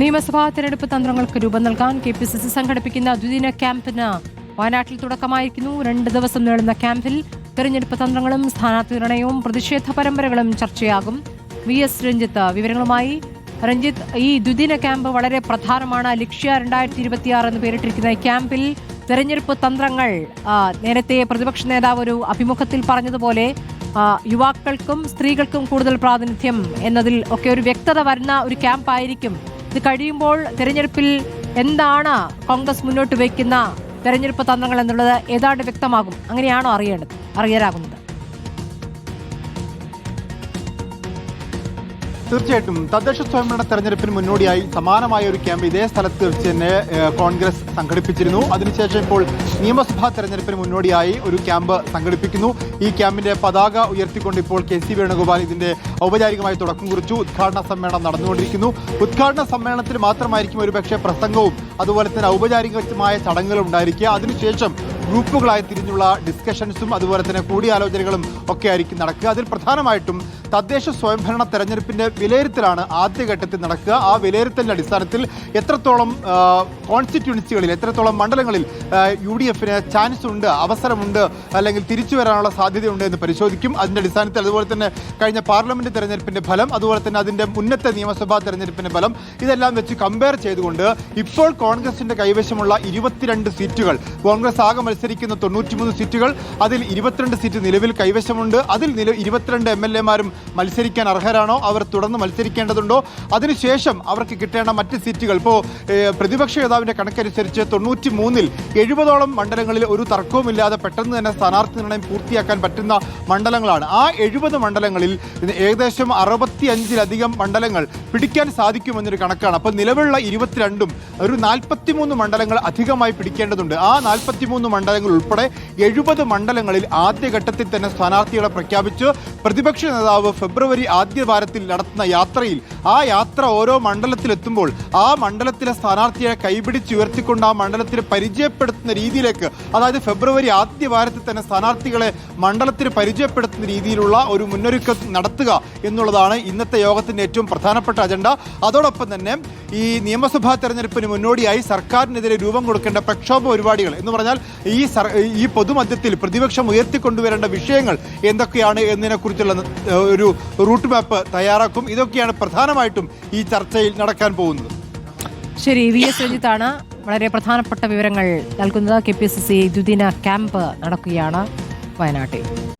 നിയമസഭാ തെരഞ്ഞെടുപ്പ് തന്ത്രങ്ങൾക്ക് രൂപം നൽകാൻ കെ പി സി സി സംഘടിപ്പിക്കുന്ന ദ്വിദിന ക്യാമ്പിന് വയനാട്ടിൽ തുടക്കമായിരിക്കുന്നു. രണ്ട് ദിവസം നീളുന്ന ക്യാമ്പിൽ തെരഞ്ഞെടുപ്പ് തന്ത്രങ്ങളും സ്ഥാനാർത്ഥി നിർണയവും പ്രതിഷേധ പരമ്പരകളും ചർച്ചയാകും. വി എസ് രഞ്ജിത്ത് വിവരങ്ങളുമായി. രഞ്ജിത്ത് ഈ ദ്വിദിന ക്യാമ്പ് വളരെ പ്രധാനമാണ്. ലക്ഷ്യ രണ്ടായിരത്തി ഇരുപത്തിയാറ് എന്ന് പേരിട്ടിരിക്കുന്ന ഈ ക്യാമ്പിൽ തെരഞ്ഞെടുപ്പ് തന്ത്രങ്ങൾ നേരത്തെ പ്രതിപക്ഷ നേതാവ് ഒരു അഭിമുഖത്തിൽ പറഞ്ഞതുപോലെ യുവാക്കൾക്കും സ്ത്രീകൾക്കും കൂടുതൽ പ്രാതിനിധ്യം എന്നതിൽ ഒക്കെ ഒരു വ്യക്തത വരുന്ന ഒരു ക്യാമ്പായിരിക്കും ഇത് കഴിയുമ്പോൾ തെരഞ്ഞെടുപ്പിൽ എന്താണ് കോൺഗ്രസ് മുന്നോട്ട് വയ്ക്കുന്ന തെരഞ്ഞെടുപ്പ് തന്ത്രങ്ങൾ എന്നുള്ളത് ഏതാണ്ട് വ്യക്തമാകും. അങ്ങനെയാണോ അറിയേണ്ടത്? അറിയാനാകുന്നത് തീർച്ചയായിട്ടും തദ്ദേശ സ്വയംഭരണ തെരഞ്ഞെടുപ്പിന് മുന്നോടിയായി സമാനമായ ഒരു ക്യാമ്പ് ഇതേ സ്ഥലത്ത് വെച്ച് തന്നെ കോൺഗ്രസ് സംഘടിപ്പിച്ചിരുന്നു. അതിനുശേഷം ഇപ്പോൾ നിയമസഭാ തെരഞ്ഞെടുപ്പിന് മുന്നോടിയായി ഒരു ക്യാമ്പ് സംഘടിപ്പിക്കുന്നു. ഈ ക്യാമ്പിന്റെ പതാക ഉയർത്തിക്കൊണ്ട് ഇപ്പോൾ കെ സി വേണുഗോപാൽ ഇതിന്റെ ഔപചാരികമായി തുടക്കം കുറിച്ചു. ഉദ്ഘാടന സമ്മേളനം നടന്നുകൊണ്ടിരിക്കുന്നു. ഉദ്ഘാടന സമ്മേളനത്തിൽ മാത്രമായിരിക്കും ഒരുപക്ഷെ പ്രസംഗവും അതുപോലെ തന്നെ ഔപചാരികമായ ചടങ്ങുകളും ഉണ്ടായിരിക്കുക. അതിനുശേഷം ഗ്രൂപ്പുകളായി തിരിഞ്ഞുള്ള ഡിസ്കഷൻസും അതുപോലെ തന്നെ കൂടിയാലോചനകളും ഒക്കെ ആയിരിക്കും നടക്കുക. അതിൽ പ്രധാനമായിട്ടും തദ്ദേശ സ്വയംഭരണ തെരഞ്ഞെടുപ്പിന്റെ വിലയിരുത്തലാണ് ആദ്യഘട്ടത്തിൽ നടക്കുക. ആ വിലയിരുത്തലിന്റെ അടിസ്ഥാനത്തിൽ എത്രത്തോളം കോൺസ്റ്റിറ്റ്യുവൻസികളിൽ എത്രത്തോളം മണ്ഡലങ്ങളിൽ യു ഡി എഫിന് ചാൻസ് ഉണ്ട് അവസരമുണ്ട് അല്ലെങ്കിൽ തിരിച്ചു വരാനുള്ള സാധ്യതയുണ്ട് എന്ന് പരിശോധിക്കും. അതിന്റെ അടിസ്ഥാനത്തിൽ അതുപോലെ തന്നെ കഴിഞ്ഞ പാർലമെന്റ് തെരഞ്ഞെടുപ്പിന്റെ ഫലം അതുപോലെ തന്നെ അതിന്റെ മുന്നത്തെ നിയമസഭാ തെരഞ്ഞെടുപ്പിന്റെ ഫലം ഇതെല്ലാം വെച്ച് കമ്പയർ ചെയ്തുകൊണ്ട് ഇപ്പോൾ കോൺഗ്രസിന്റെ കൈവശമുള്ള ഇരുപത്തിരണ്ട് സീറ്റുകൾ കോൺഗ്രസ് ആകെ മത്സരിക്കുന്ന തൊണ്ണൂറ്റിമൂന്ന് സീറ്റുകൾ അതിൽ ഇരുപത്തിരണ്ട് സീറ്റ് നിലവിൽ കൈവശമുണ്ട്. അതിൽ നില ഇരുപത്തിരണ്ട് എം എൽ എമാരും മത്സരിക്കാൻ അർഹരാണോ? അവർ തുടർന്ന് മത്സരിക്കേണ്ടതുണ്ടോ? അതിനുശേഷം അവർക്ക് കിട്ടേണ്ട മറ്റ് സീറ്റുകൾ. ഇപ്പോൾ പ്രതിപക്ഷ നേതാവിന്റെ കണക്കനുസരിച്ച് തൊണ്ണൂറ്റി മൂന്നിൽ എഴുപതോളം മണ്ഡലങ്ങളിൽ ഒരു തർക്കവുമില്ലാതെ പെട്ടെന്ന് തന്നെ സ്ഥാനാർത്ഥി നിർണയം പൂർത്തിയാക്കാൻ പറ്റുന്ന മണ്ഡലങ്ങളാണ്. ആ എഴുപത് മണ്ഡലങ്ങളിൽ ഏകദേശം അറുപത്തി അഞ്ചിലധികം മണ്ഡലങ്ങൾ പിടിക്കാൻ സാധിക്കുമെന്നൊരു കണക്കാണ്. അപ്പോൾ നിലവിലുള്ള ഇരുപത്തിരണ്ടും ഒരു നാൽപ്പത്തിമൂന്ന് മണ്ഡലങ്ങൾ അധികമായി പിടിക്കേണ്ടതുണ്ട്. ആ നാൽപ്പത്തിമൂന്ന് മണ്ഡലങ്ങൾ ഉൾപ്പെടെ എഴുപത് മണ്ഡലങ്ങളിൽ ആദ്യഘട്ടത്തിൽ തന്നെ സ്ഥാനാർത്ഥികളെ പ്രഖ്യാപിച്ച് പ്രതിപക്ഷ നേതാവ് ഫെബ്രുവരി ആദ്യ വാരത്തിൽ നടത്തുന്ന യാത്രയിൽ ആ യാത്ര ഓരോ മണ്ഡലത്തിലെത്തുമ്പോൾ ആ മണ്ഡലത്തിലെ സ്ഥാനാർത്ഥിയെ കൈപിടിച്ചുയർത്തിക്കൊണ്ട് ആ മണ്ഡലത്തിൽ പരിചയപ്പെടുത്തുന്ന രീതിയിലേക്ക് അതായത് ഫെബ്രുവരി ആദ്യ വാരത്തിൽ തന്നെ സ്ഥാനാർത്ഥികളെ മണ്ഡലത്തിൽ പരിചയപ്പെടുത്തുന്ന രീതിയിലുള്ള ഒരു മുന്നൊരുക്കം നടത്തുക എന്നുള്ളതാണ് ഇന്നത്തെ യോഗത്തിന്റെ ഏറ്റവും പ്രധാനപ്പെട്ട അജണ്ട. അതോടൊപ്പം തന്നെ ഈ നിയമസഭാ തെരഞ്ഞെടുപ്പിന് മുന്നോടിയായി സർക്കാരിനെതിരെ രൂപം കൊടുക്കേണ്ട പ്രക്ഷോഭ പരിപാടികൾ എന്ന് പറഞ്ഞാൽ ഈ ഈ പൊതുമധ്യത്തിൽ പ്രതിപക്ഷം ഉയർത്തിക്കൊണ്ടുവരേണ്ട വിഷയങ്ങൾ എന്തൊക്കെയാണ് എന്നതിനെക്കുറിച്ചുള്ള ഏഹ്, ഒരു റൂട്ട് മാപ്പ് തയ്യാറാക്കും. ഇതൊക്കെയാണ് പ്രധാനമായിട്ടും ഈ ചർച്ചയിൽ നടക്കാൻ പോകുന്നത്. ശരി വി എസ് രഞ്ജിത്താണ് വളരെ പ്രധാനപ്പെട്ട വിവരങ്ങൾ നൽകുന്നത്. കെ പി സി സി ദ്വിദിന ക്യാമ്പ് നടക്കുകയാണ് വയനാട്ടിൽ.